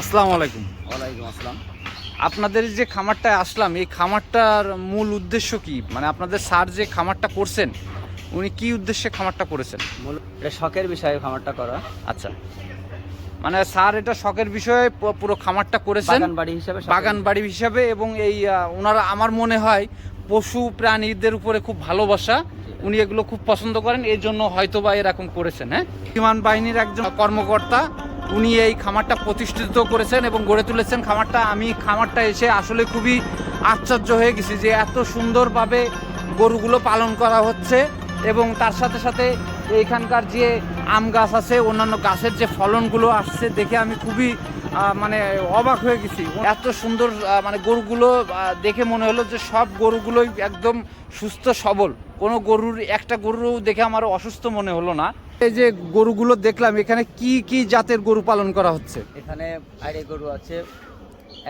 আসসালামু আলাইকুম। ওয়ালাইকুম আসসালাম। আপনাদের যে খামারটায় আসলাম এই খামারটার মূল উদ্দেশ্য কি? মানে আপনাদের স্যার যে খামারটা করছেন উনি কি উদ্দেশ্যে খামারটা করেছেন? এটা শখের বিষয়ে খামারটা করা। আচ্ছা। মানে স্যার এটা শখের বিষয়ে পুরো খামারটা করেছেন। বাগান বাড়ি হিসাবে বাগান বাড়ি হিসাবে এবং এই ওনারা আমার মনে হয় পশু প্রাণীদের উপরে খুব ভালোবাসা। উনি এগুলো খুব পছন্দ করেন এই জন্য হয়তো বা এরকম করেছেন হ্যাঁ? বিমান বাহিনীর একজন কর্মকর্তা উনি এই খামারটা প্রতিষ্ঠিত করেছেন এবং গড়ে তুলেছেন। খামারটা, আমি খামারটা এসে আসলে খুবই আশ্চর্য হয়ে গেছি যে এত সুন্দরভাবে গরুগুলো পালন করা হচ্ছে এবং তার সাথে সাথে এইখানকার যে আম গাছ আছে, অন্যান্য গাছের যে ফলনগুলো আসছে দেখে আমি খুবই মানে অবাক হয়ে গেছি। এত সুন্দর মানে গরুগুলো দেখে মনে হলো যে সব গরুগুলোই একদম সুস্থ সবল। কোনো গরুর, একটা গরু দেখে আমার অসুস্থ মনে হলো না। এই যে গরুগুলো দেখলাম এখানে কি কি জাতের গরু পালন করা হচ্ছে? এখানে আইডে গরু আছে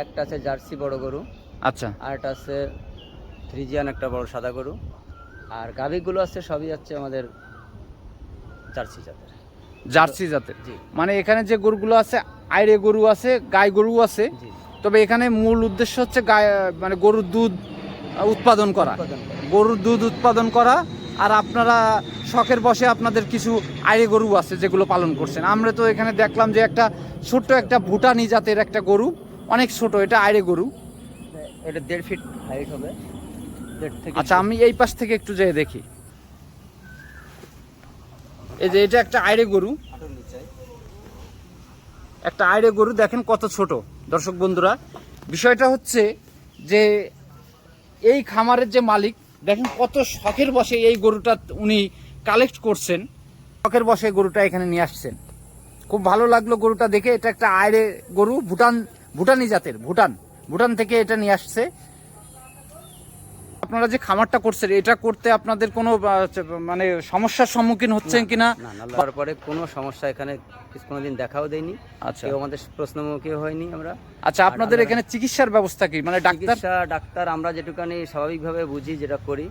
একটা আছে জার্সি বড় গরু আচ্ছা। আর একটা আছে ফ্রিজিয়ান একটা বড় সাদা গরু আর গাভীগুলো আছে সবই আছে আমাদের জার্সি জাতের। জার্সি জাতের? মানে এখানে যে গরুগুলো আছে আইরে গরু আছে গাই গরু আছে তবে এখানে মূল উদ্দেশ্য হচ্ছে গায়ে মানে গরুর দুধ উৎপাদন করা। গরুর দুধ উৎপাদন করা আর আপনারা শখের বসে আপনাদের কিছু আইরে গরু আছে যেগুলো পালন করছেন। আমরা তো এখানে দেখলাম যে একটা ছোট্ট একটা ভুটানি জাতের একটা গরু অনেক ছোট এটা আইরে গরু। এটা দেড় ফিট হাইট হবে। আচ্ছা আমি এই পাশ থেকে একটু যেয়ে দেখি। এই যে এটা একটা আইরে গরু। একটা আইরে গরু দেখেন কত ছোট। দর্শক বন্ধুরা বিষয়টা হচ্ছে যে এই খামারের যে মালিক দেখেন কত শখের বসে এই গরুটা উনি কালেক্ট করছেন। শখের বসে গরুটা এখানে নিয়ে আসছেন। খুব ভালো লাগল গরুটা দেখে। এটা একটা আয়রে গরু, ভুটান, ভুটানি জাতের, ভুটান। ভুটান থেকে এটা নিয়ে আসছে। আপনারা যে খামারটা করছেন এটা করতে আপনাদের কোনো মানে সমস্যার সম্মুখীন হচ্ছেন কিনা? তারপরে কোনো সমস্যা এখানে কোনোদিন দেখাও দেয়নি। আচ্ছা। কেউ আমাদের প্রশ্নমুখী হয়নি আমরা। আচ্ছা আপনাদের এখানে চিকিৎসার ব্যবস্থা কি? মানে ডাক্তার চিকিৎসা ডাক্তার আমরা যেটুকানি স্বাভাবিকভাবে বুঝি যেটা করি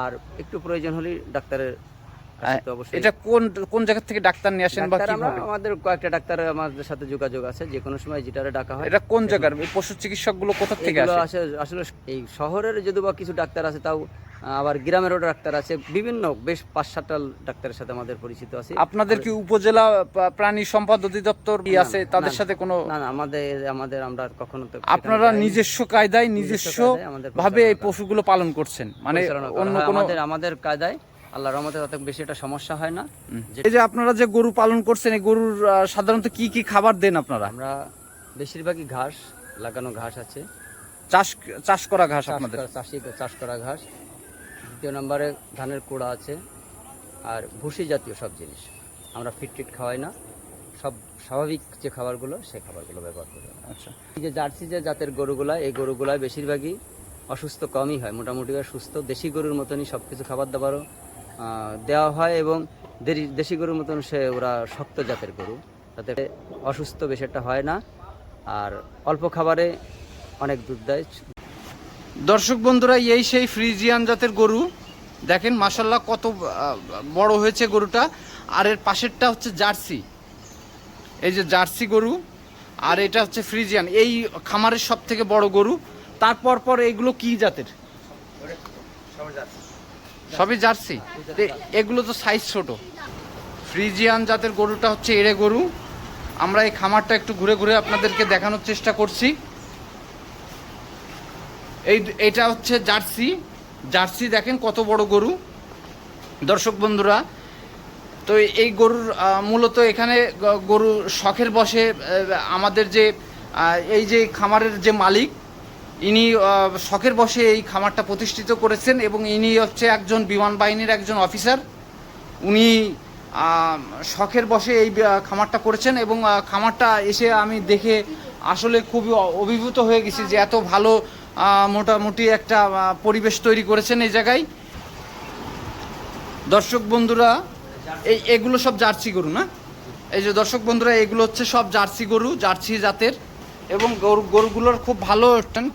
আর একটু প্রয়োজন হলে ডাক্তারের এটা কোন কোন জায়গা থেকে ডাক্তার নিয়ে আসেন বা কীভাবে আমাদের কয়েকটা ডাক্তার আমাদের সাথে যোগাযোগ আছে যে কোনো সময় যেটারে ডাকা হয়। এটা কোন জায়গার? পশু চিকিৎসকগুলো কোথা থেকে আসে? আসে আসলে এই শহরের যদি বা কিছু ডাক্তার আছে তাও আবার গ্রামেরও ডাক্তার আছে বিভিন্ন বেশ পাঁচ সাতটা ডাক্তারের সাথে আমাদের পরিচিত আছে। আপনাদের কি উপজেলা প্রাণী সম্পদ অধিদপ্তর কি আছে তাদের সাথে কোনো না না আমাদের আমাদের আমরা কখনো তো আপনারা নিজস্ব কায়দায় নিজস্ব ভাবে এই পশুগুলো পালন করছেন। মানে অন্য কোনো আমাদের আমাদের কায়দায় আল্লাহর রহমতে অত বেশি একটা সমস্যা হয় না। এই যে আপনারা যে গরু পালন করছেন এই গরুর সাধারণত কি কি খাবার দেন আপনারা? আমরা বেশিরভাগই ঘাস লাগানো ঘাস আছে। চাষ চাষ করা ঘাস আপনাদের? চাষি চাষ করা ঘাস। দ্বিতীয় নম্বরে ধানের কুড়া আছে। আর ভুসি জাতীয় সব জিনিস। আমরা ফিট টিট খাওয়াই না। সব স্বাভাবিক যে খাবারগুলো সেই খাবারগুলো ব্যবহার করি আচ্ছা। এই যে জার্সি যে জাতের গরুগুলা এই গরুগুলা বেশিরভাগই অসুস্থ কমই হয়। মোটামুটি সুস্থ দেশি গরুর মতনই সব কিছু খাবার দাবারও দেওয়া হয় এবং দেরি- দেশি গরুর মতন সে ওরা শক্ত জাতের গরু। তাতে অসুস্থ বেশি একটা হয় না। আর অল্প খাবারে অনেক দুধ দেয়। দর্শক বন্ধুরা এই সেই ফ্রিজিয়ান জাতের গরু। দেখেন মাসাল্লাহ কত বড় হয়েছে গরুটা। আর এর পাশেরটা হচ্ছে জার্সি। এই যে জার্সি গরু। আর এটা হচ্ছে ফ্রিজিয়ান। এই খামারের সব থেকে বড় গরু। তারপর পর এগুলো কি জাতের? সবই জার্সি। এগুলো তো সাইজ ছোট। ফ্রিজিয়ান জাতের গরুটা হচ্ছে এড়ে গরু। আমরা এই খামারটা একটু ঘুরে ঘুরে আপনাদেরকে দেখানোর চেষ্টা করছি। এই এটা হচ্ছে জার্সি। জার্সি দেখেন কত বড় গরু। দর্শক বন্ধুরা, তো এই গরুর মূলত এখানে গরু শখের বসে আমাদের যে এই যে খামারের যে মালিক ইনি শখের বসে এই খামারটা প্রতিষ্ঠিত করেছেন এবং ইনি হচ্ছে একজন বিমান বাহিনীর একজন অফিসার। উনি শখের বসে এই খামারটা করেছেন এবং খামারটা এসে আমি দেখে আসলে খুবই অভিভূত হয়ে গেছি যে এত ভালো মোটামুটি একটা পরিবেশ তৈরি করেছেন এই জায়গায়। দর্শক বন্ধুরা, এই, এগুলো সব জার্সি গরু না? এই যে দর্শক বন্ধুরা, এগুলো হচ্ছে সব জার্সি গরু, জার্সি জাতের। এবং গরু গরুগুলোর খুব ভালো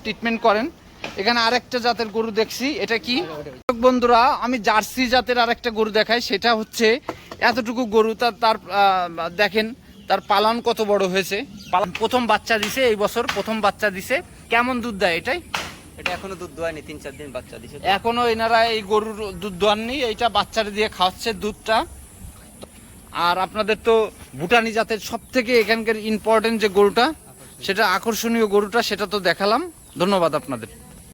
ট্রিটমেন্ট করেন। এখানে আরেকটা জাতের গরু দেখছি এটা কি? বন্ধুরা আমি জার্সি জাতের আরেকটা গরু দেখাই সেটা হচ্ছে এতটুকু গরু তার তার দেখেন তার পালন কত বড় হয়েছে। পালন প্রথম বাচ্চা দিছে এই বছর প্রথম বাচ্চা দিছে। কেমন দুধ দেয় এটাই? এটা এখনও দুধ দোয়ায়নি তিন চার দিন বাচ্চা দিছে। এখনও এনারা এই গরুর দুধ দোয়াননি এইটা বাচ্চারা দিয়ে খাওয়াচ্ছে দুধটা। আর আপনাদের তো ভুটানি জাতের সব থেকে এখানকার ইম্পর্টেন্ট যে গরুটা সেটা আকর্ষণীয় গরুটা সেটা তো দেখালাম। ধন্যবাদ আপনাদের।